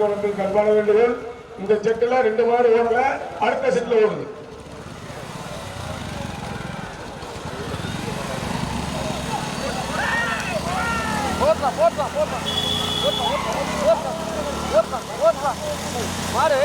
கவனத்தில் கண்பாட வேண்டுகோள். இந்த செட்டில் ரெண்டு மாடு ஓடல அடுத்த செட்டில் ஓடுது. மாடு.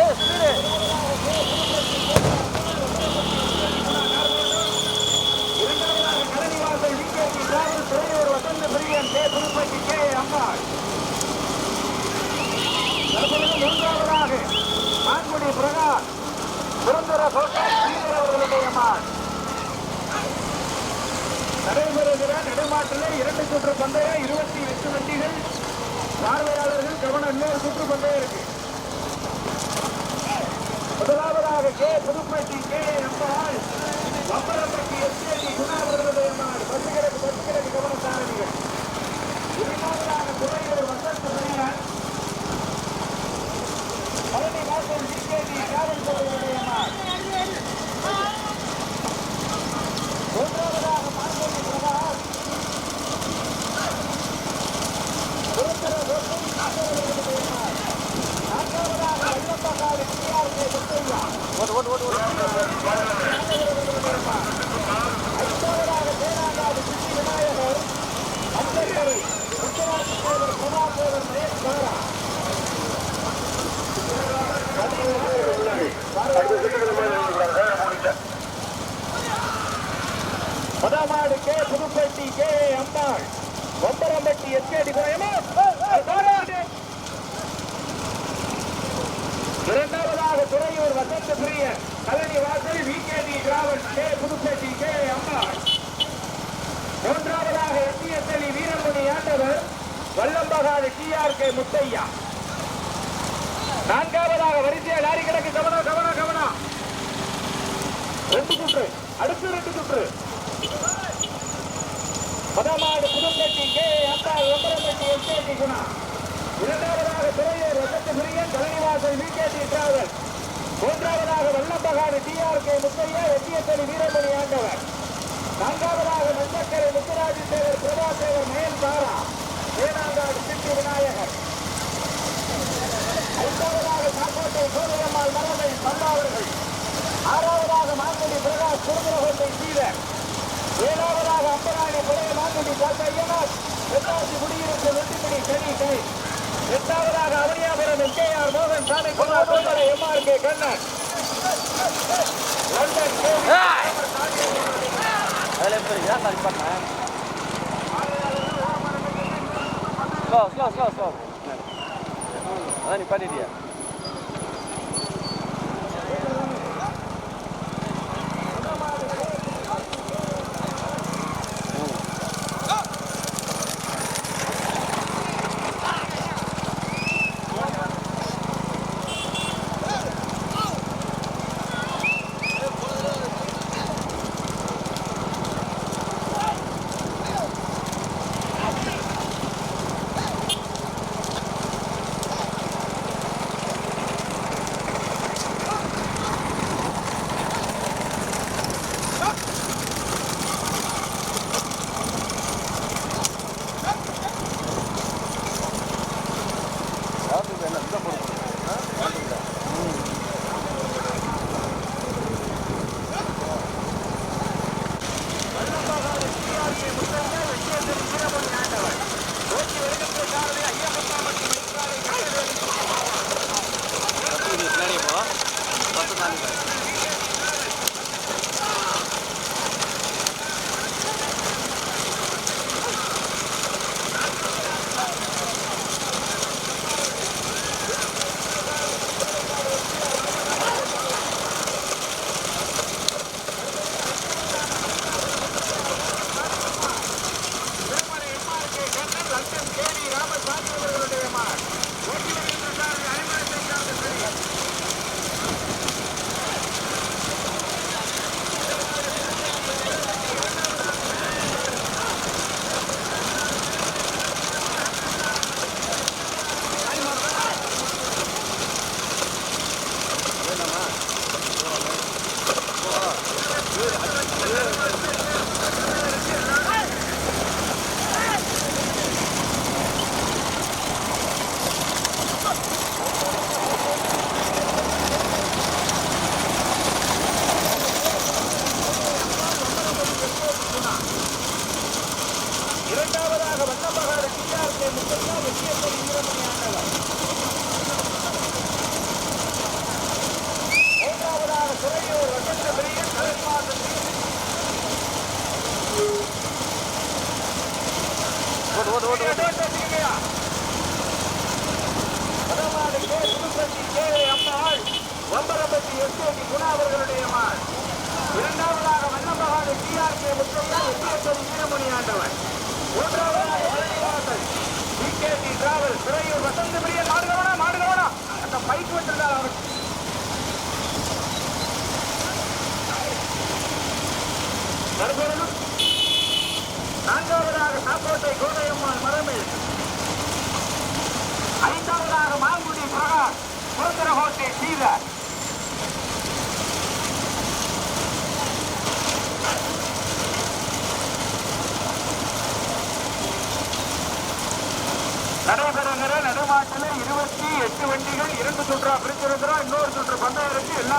விகேடி குணா இரண்டாவதாக துறையூர் ரத்தத்து பிரியன் தலைநிவாசல் விகேடி டிராவல் மூன்றாவதாக வல்லம்பகாடு டிஆர்கே முத்தையா எட்டியத்தொழி வீரமணி ஆண்டவர். நான்காவதாக மஞ்சக்கரை முத்துராஜி சேவர் பிரபாசேவர் மயன் தாரா ஏனாங்காடு சித்தி விநாயகர். ஐந்தாவதாக காக்கோட்டை சோதரம்மாள் மரபை பல்லாவர்கள் ஆறாவதாக மாங்குடி பிரகாஷ் குருகுலகோட்டை சீதர். ஏழாவதாக அம்பராணி புலைய மாங்குடி காக்கையனார் இரண்டாவது குடியிருப்பு வெட்டுமணி சென்னிக்கை எட்டாவதாக அவனியாபுரம் எம்கேஆர் மோகன் Sami Kumar M R K Kannan London அதில் எப்படி ஏன் சரி பண்ணேன் ஸ்லோ ஸ்லோ ஸ்லோ ஸ்லோ அதான் நீ பண்ணிட்டியா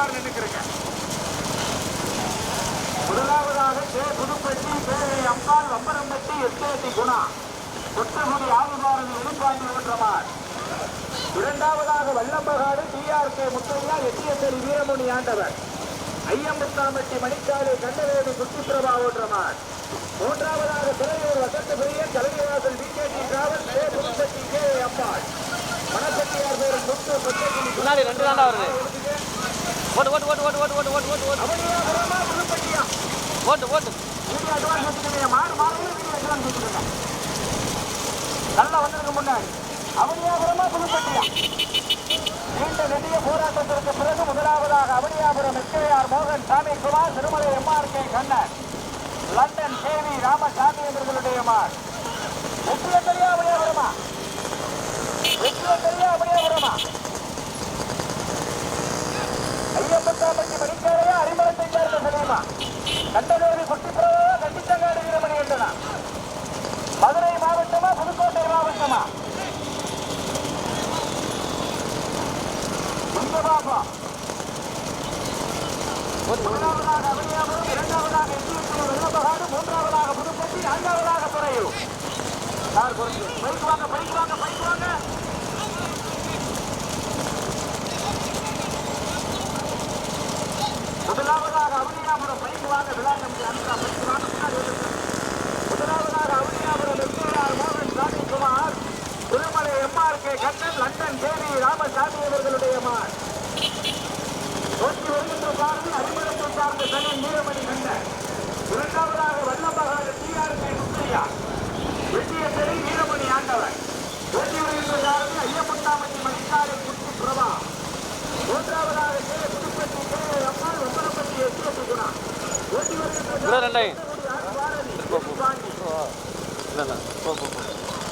எல்லாரும் நின்றுக்கிறீங்க முதலாவதாக கே. புதுப்பட்டி பேரை அம்பாள் வம்பரம்பட்டி எஸ்ஏடி குணா. கொத்தகுடி ஆதிபாரதி வெளிப்பாண்டி ஊற்றமார் இரண்டாவதாக வல்லம்பகாடு டிஆர்கே முத்தையா எட்டியசரி வீரமணி ஆண்டவர். ஐயம்புத்தாம்பட்டி மணிக்காடு கண்டவேடு சுத்திப்பிரபா ஓட்டமார் மூன்றாவதாக Thuraiyur Vasantha Priyan Thalaivasal BJP travel K. Puduppatti K. Ambal. மணப்பட்டியார் பேரும் முத்து முன்னாடி ரெண்டு தாண்டா வருது. ஓட்டு ஓட்டு ஓட்டு ஓட்டு ஓட்டு ஓட்டு ஓட்டு ஓட்டு ஓட்டு ஓட்டு நல்லா வந்ததுக்கு முன்னாடி. அவனியாபுரமா புதுப்பட்டியா நீண்ட நெடிய போராட்டத்திற்கு பிறகு முதலாவதாக அவனியாபுரம் எஸ்கேஆர் மோகன் Sami Kumar Thirumalai M R K Kannan. London K V Ramasamy அவர்களுடைய மார் கண்டதேவி குட்டிப்புறவா கட்டிச்சங்காடு வீரமணி என்றனா. மதுரை மாவட்டமா புதுக்கோட்டை மாவட்டமா? இந்த பாப்பா முதலாவதாக அவனியாபுரம் இரண்டாவதாக எட்டு வெள்ளப்பகாடு மூன்றாவதாக புதுப்பட்டி நான்காவதாக துறையூர். பைக் வாங்க பைக் வாங்க பைக் வாங்க முதலாவதாக அவனியாபுரம் பைக் வாங்க விளாண்டம் அனுப்பா பைக் வாங்க முன்னாடி வந்து. முதலாவதாக அவனியாபுரம் எஸ்ஆர் மோகன் Samikumar Thirumalai M R K Kannan London Devi Ramasamy அவர்கள் மார் நோக்கி வருகின்ற சார்பில் அறிமுகத்தை சார்ந்த சனன் நீரமணி கண்ணன் இரண்டாவதாக வல்லம்பகாடு டிஆர் கே முத்தையா வெற்றிய பெரி வீரமணி ஆண்டவன் ஓட்டி வருகின்ற சார்பில் ஐயப்பட்டாமட்டி மணிக்காடு குட்டி பிரபா மூன்றாவதாக K Puduppatti K Ammal Oppanappatti S S Guna ஓட்டி வருகின்ற இன்னும் ரெண்டையும் பாரதி பாண்டி இல்லை இல்லை போ போ போ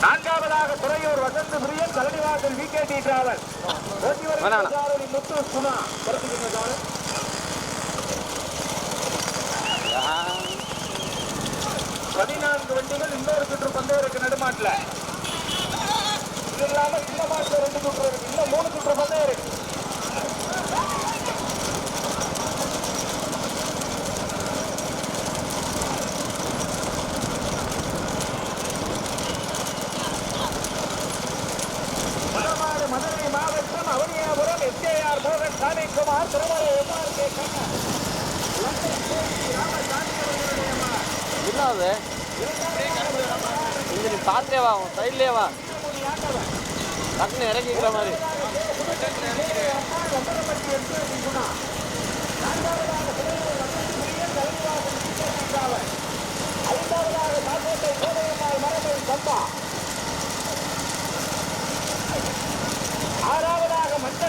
நான்காவதாக துறையூர் வசந்த பிரியன் கலனிவாசல் டிராவல் வேணாம், வருகின்ற வேணாம். சாரதி முத்து சார் பதினான்கு வண்டிகள் இன்னொரு சுற்று பந்தயம் இருக்கு நடுமாட்டுல. இது இல்லாம இந்த மாட்டுல ரெண்டு சுற்று இருக்கு. இன்னும் மூணு சுற்று பந்தயம் இருக்கு வடமாடு மதுரை மாவட்டம் அவனியாபுரம் எஸ்கேஆர் மோகன் Samikumar Thirumalai M R K Kannan London K V Ramasamy அவர்களுடைய மார். என்ன அது இங்கே நீ பார்த்தே வா உன் சைட்லேயே வா. டக்குன்னு இறக்கிக்கிற மாதிரி. ஆறாவதாக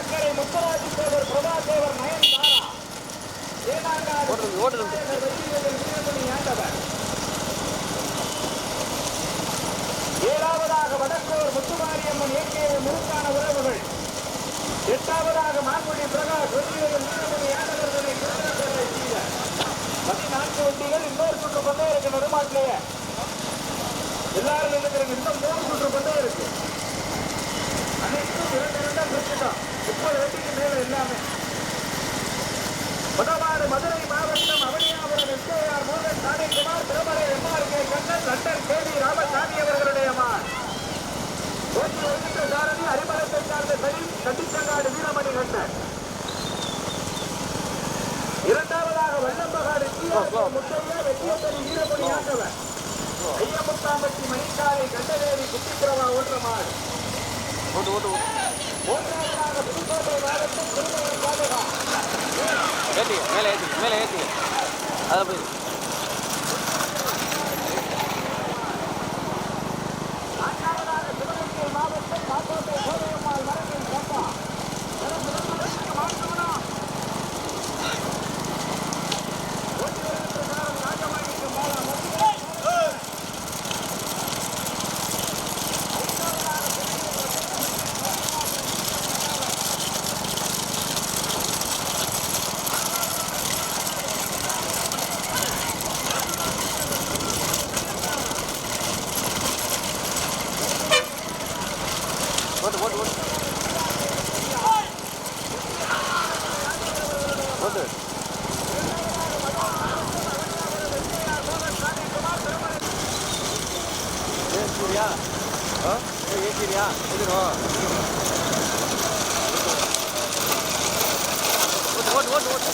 மஞ்சக்கரை முத்துராஜி தேவர் பிரபா தேவர் நயன் தாரா ஏனாங்காடு ஓட்டுறது ஓட்டுறது. வெற்றிவேல் வீரமணி ஆண்டவர். ஏழாவதாக வடக்கோர் முத்துமாரியம்மன் இயற்கையை முழுக்கான உறவுகள். எட்டாவதாக மாங்குடி பிரகாஷ் வெற்றிவேல் வீரமணி ஆண்டவர்களை பதினான்கு வண்டிகள் இன்னொரு சுற்று பந்தயம் இருக்கு நடுமாட்டிலேயே. எல்லாரும் நினைக்கிறீங்க இன்னும் மூணு சுற்று பந்தயம் இருக்கு. அனைத்தும் இரண்டு இரண்டா பிரிச்சுட்டோம் முப்பது அடிக்கு மேலே எல்லாமே மதுரை மாவட்டம் அவனியாபுரம் எஸ்கேஆர் மோகன் Samikumar Thirumalai M R K Kannan London K V Ramasamy அவர்களுடைய மான் ஒன்று ஒன்று சார்ந்த சலீம் சட்டிச்சங்காடு வீரமணி கண்ணன் இரண்டாவதாக வல்லம்பகாடு முத்தையா வெற்றியத்தனி வீரமணி ஆண்டவர் ஐயமுத்தாம்பட்டி மணிக்காலை கண்டதேவி குட்டிப்புறவா ஒன்று மாடு ஒன்று ஒன்று மூன்றாவது ஏற்றி மேலே ஏற்றி மேலே ஏற்றி அதில் போய் ஏற்றியா ஆ? ஏற்றியா எதிரும் ஓட்டு ஓட்டு ஓட்டு.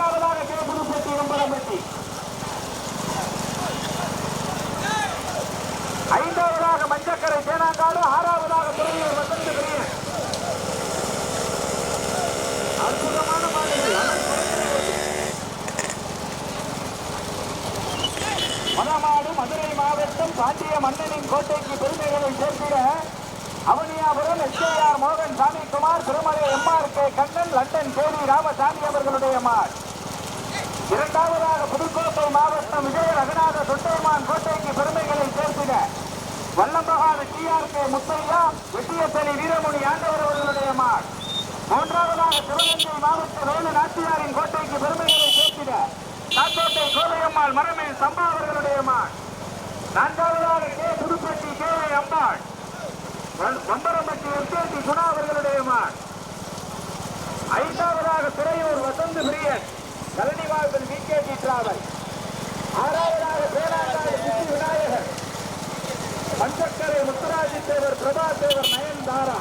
இரண்டாவதாக கே புதுப்பட்டி ஒன்பதாம்பட்டி ஐந்தாவதாக மஞ்சக்கரை தேனாங்காடு ஆறாவதாக துறையூர் வசந்த கிரியன் அற்புதமான மாநிலம் மணமாடு மதுரை மாவட்டம் பாண்டிய மன்னனின் கோட்டைக்கு பெருமைகளை சேர்க்கிற அவனியாபுரம் எஸ்ஏஆர் மோகன் Sami Kumar Thirumalai M R K Kannan London கோடி ராமசாமி அவர்களுடைய மாட். இரண்டாவதாக புதுக்கோட்டை மாவட்டம் விஜய ரகுநாத சுட்டயமான் கோட்டைக்கு பெருமைகளை சேர்த்திட வல்லம்பகாத டி ஆர் முத்தையா விஷயத்தலி வீரமணி ஆண்டவர் அவர்களுடைய மாட் மூன்றாவதாக சிவகங்கை மாவட்ட வேலு நாச்சியாரின் கோட்டைக்கு பெருமைகளை சேர்த்திட நாட்டோட்டை கோவையம்மாள் மரமேல் சம்பா அவர்களுடைய மாட் நான்காவதாக K Puduppatti K Ambal. Onbarampatti S K D Guna அவர்களுடைய மாட் ஐந்தாவதாக துறையூர் வசந்த் பிரியன். கலனிவாழ்வில் கேஜி டிராவல். ஆறாவதாக பேராக்காடு சித்தி விநாயகர். பஞ்சக்கரை முத்துராஜி தேவர் பிரபா தேவர் நயன் தாரா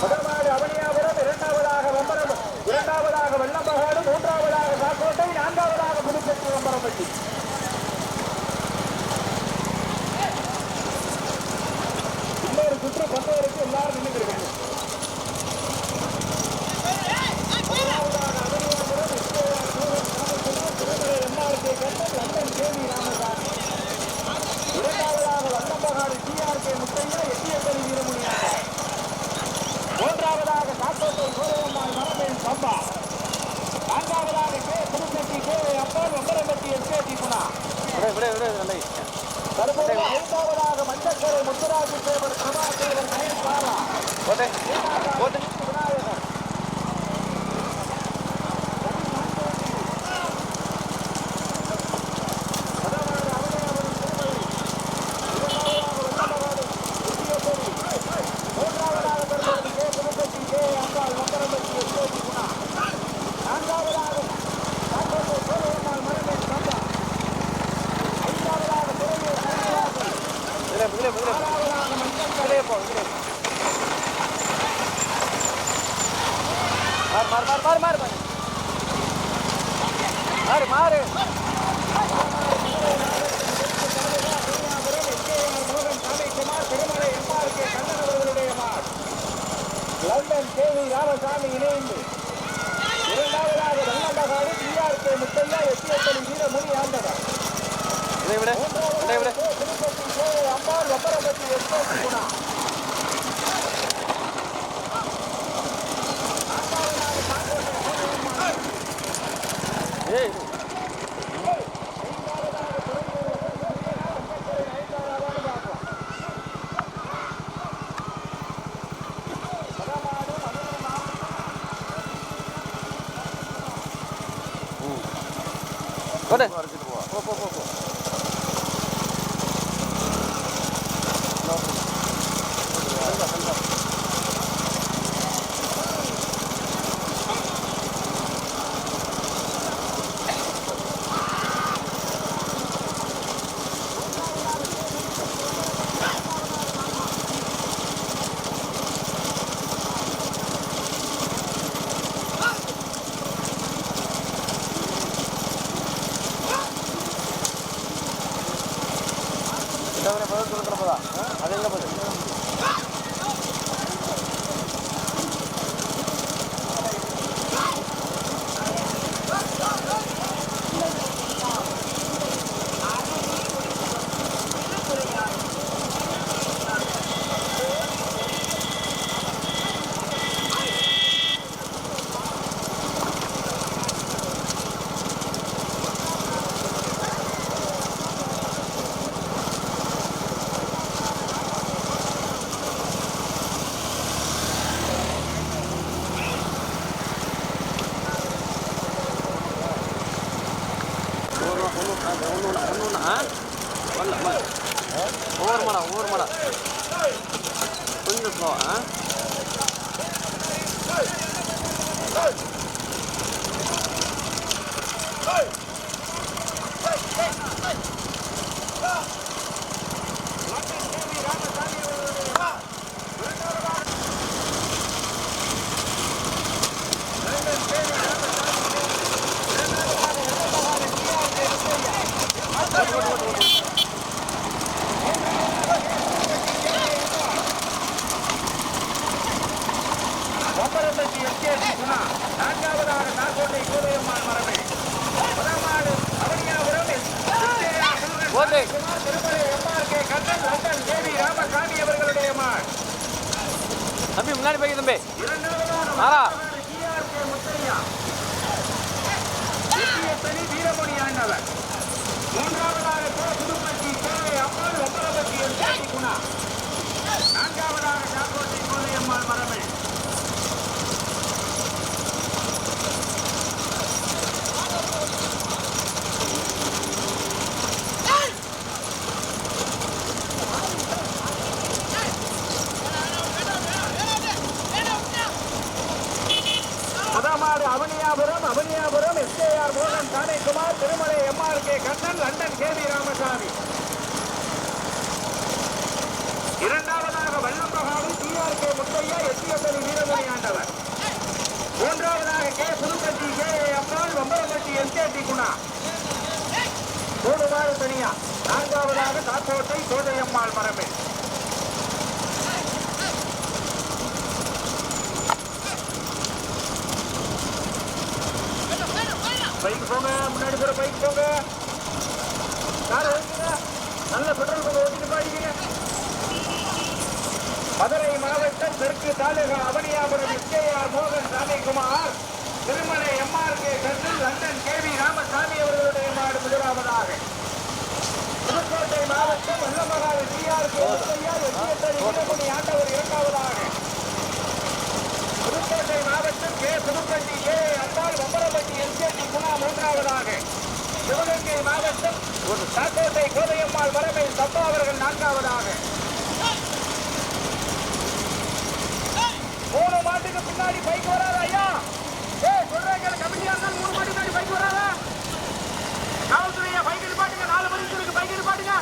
முதலாவது அவனியாபுரம் இரண்டாவதாக வம்பரம் இரண்டாவதாக வெள்ளம்பகாடு மூன்றாவதாக காக்கோட்டை நான்காவதாக புதுப்பட்டி வம்பரம்பட்டி. இன்னொரு சுற்று பந்தவருக்கு எல்லாரும் நின்றுருக்காங்க முதலாவதாக Avaniyapuram S K R Suran Ramachandran Thirumalai M R K K V Ramasamy இரண்டாவதாக வல்லம்பகாடு டிஆர்கே முத்தையா எட்டியப்பள்ளி வீரமுனியாக மூன்றாவதாக காக்கோட்டை கோரையம்மாள் மரபேன் சம்பா நான்காவதாக கே. புதுப்பட்டி கே அப்பால் விடு விடு விடு. நல்ல தற்போது ஐந்தாவதாக மஞ்சக்கரை முத்துராஜு தேவர் நயன் பின்னாடி முன்னாடி போய் தம்பி. இரண்டாவதாக ஆறா வீரமணி ஆண்டவர். Tamil Nadu Avaniyapuram Avaniyapuram S A R மோகன் தானேகுமார் Thirumalai M R K Kannan London K V Ramasamy. இரண்டாவதாக வல்லம் மகாவி T R K Muthaiya S T S L Veeramani Andavar. மூன்றாவதாக கே புதுக்கட்சி கே அம்மாள் வம்பரக்கட்சி எஸ்கேடி குணா. மூணுவாறு தனியா. நான்காவதாக காத்தோட்டை சோதையம்மாள் மரபில் பைக் போங்க முன்னாடி போகிற பைக் போங்க. கார் ஓட்டுங்க நல்ல பெட்ரோல் பங்க் ஓட்டிட்டு பாடிக்கிறீங்க மதுரை மாவட்டம் தெற்கு தாலுகா அவனியாபுரம் விஜயா மோகன் Samikumar Thirumalai M R K London K V Ramasamy அவர்களுடைய மாடு முதலாவதாக. புதுக்கோட்டை மாவட்டம் வல்லமகாடு டிஆர் வீரமணி ஆண்டவர் இரண்டாவதாக. புதுக்கோட்டை மாவட்டம் கே புதுப்பட்டி கே குணா சிவகங்கை மாவட்டம் காக்கோட்டை கோதையம்மாள் வரமை சப்பா அவர்கள் நான்காவதாக. மூணு மாட்டுக்கு பின்னாடி பைக் வராது ஐயா? ஏ சொல்றாங்க கமிட்டியா இருந்தாலும் மூணு மாட்டுக்கு பின்னாடி பைக் வராதா? காவல்துறையா பைக் நிப்பாட்டுங்க நாலு மணிக்கு இருக்கு பைக் நிப்பாட்டுங்க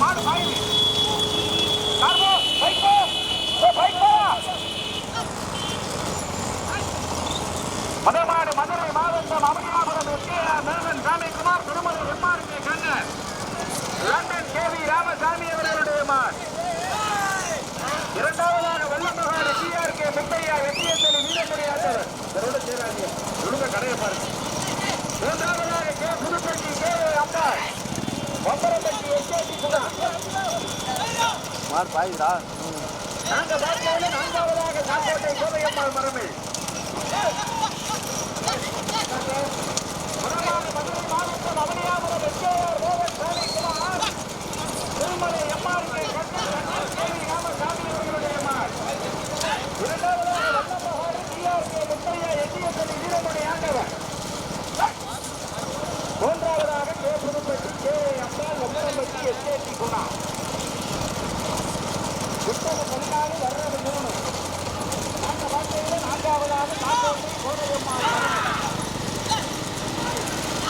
மாடு பாயிங்க கார்போ பைக்கோ ஏ பைக்கோ மதமாடு மதுரை மாவட்டம் Amariyapuram S K R melon Samikumar Thirumalai M R Kannan. London K V Ramasamy அவர்களுடைய மார். இரண்டாவதாக Vellamakadu T R K Muthaiya வெற்றியத்தலி வீரமுறை ஆட்டவர் இதோட ஒழுங்க கடையை பாருங்க. மூன்றாவதாக K Puduppatti K Ambal. Omparappatti S K D Guna. மாடு பாயுதா நாங்க பார்க்கையில நான்காவதாக காக்கோட்டை கோதையம்மாள் மரமே நான்காவதாக காக்கோட்டை கோடையம்மாள்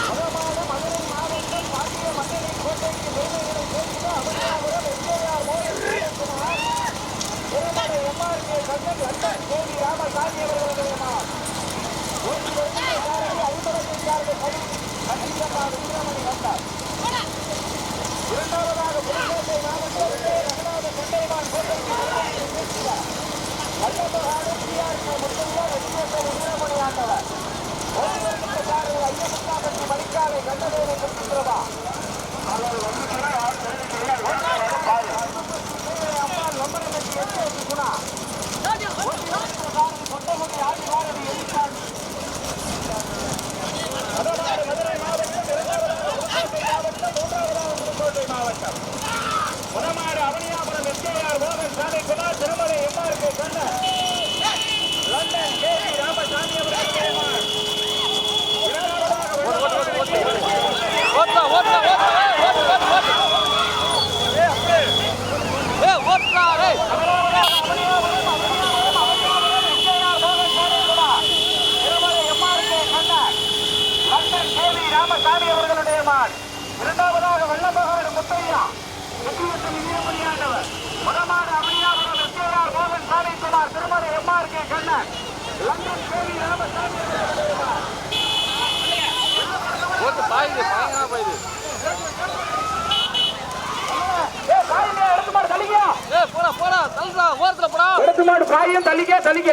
மதமான மதுரை மாவட்டம் பாண்டிய மன்னரை கோட்டைக்கு பெருமைகளை சேர்த்து அமர்நாபுரம் எஸ்ஏஆர் மோகன் Veerakumar Thirumalai M R K Kannan London கோவி ராமசாமி அவர்களுடைய மார் ஓட்டி வருகிற சாரதி ஐம்பதற்காரர்கள் கடி கண்டியம்மாள் வீரமணி வந்தார் இரண்டாவதாக புதுக்கோட்டை மாவட்டம் ரங்கநாத கண்டைமான் கோட்டைக்கு பெருமைகளை சேர்க்கிறார் வல்லபகாடு டிஆர்கே முத்தையா வெற்றியத்தல் வீரமணி ஆண்டவர் ஓட்டி வருகிற சாரதி ஐயப்பட்டாபட்டி மணிக்காலை கண்டதேவை சுற்றுகிறதா அம்மாள் வம்பரப்பட்டி எஸ்ஏசி குணா ஓட்டி வருகிற சாரதி கொட்டகுடி ஆதிவாரதி எலிசாமி மதுரை மதுரை மாவட்டம் இரண்டாவதாக அவனியாபுரம் எஸ்கேஆர் மோகன் சாலை Kumar Thiru M R K Kannan London K V Ramasamy அவர்களுடைய மார். இரண்டாவதாக ஓட்டா ஓட்டா ஓட்டா ஓட்டு ஓட்டு ஓட்டு ஏ ஓட்டா டேய் முதலாவதாக அவனியாபுரம், அவனியாபுரம், அவனியாபுரம் எஸ்கேஆர் மோகன் சாலை Guna Thirumalai MRK Kannan London K V Ramasamy அவர்களுடைய மார். இரண்டாவதாக வெள்ளமகாடு முத்தையா வெற்றியத்தில் வீரமணியாண்டவர் முதமாடு அவனியாபுரம் எஸ்கேஆர் மோகன் சாலை Kumar Thirumalai M R K Kannan London K V Ramasamy அவர்களுடைய மார். ஓட்டு பாயுது பயங்கரமா பாயுது போடா போடா தள்ளுடா ஓரத்துல போடா. எடுத்து மாடு பாயும் தள்ளிக்க தள்ளிக்க.